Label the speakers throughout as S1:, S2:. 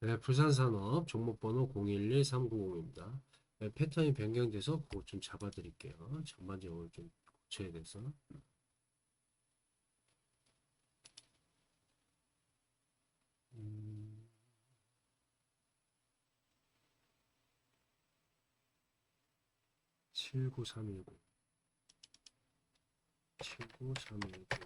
S1: 네, 부산산업 종목번호 011390입니다. 네, 패턴이 변경돼서 그거 좀 잡아드릴게요. 전반적으로 좀 고쳐야 돼서. 음, 칠구삼일구 칠구삼일구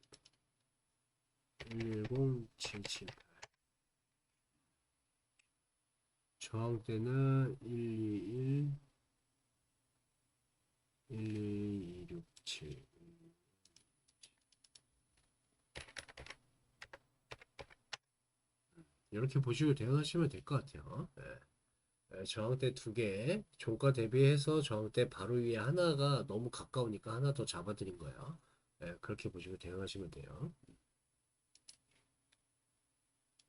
S1: 오 구구칠칠 일일공칠칠팔 일일공칠칠팔 일일공칠칠팔 저항대는 121 12267 이렇게 보시고 대응하시면 될 것 같아요. 네. 네, 저항대 두 개, 종가 대비해서 저항대 바로 위에 하나가 너무 가까우니까 하나 더 잡아드린 거예요. 네, 그렇게 보시고 대응하시면 돼요.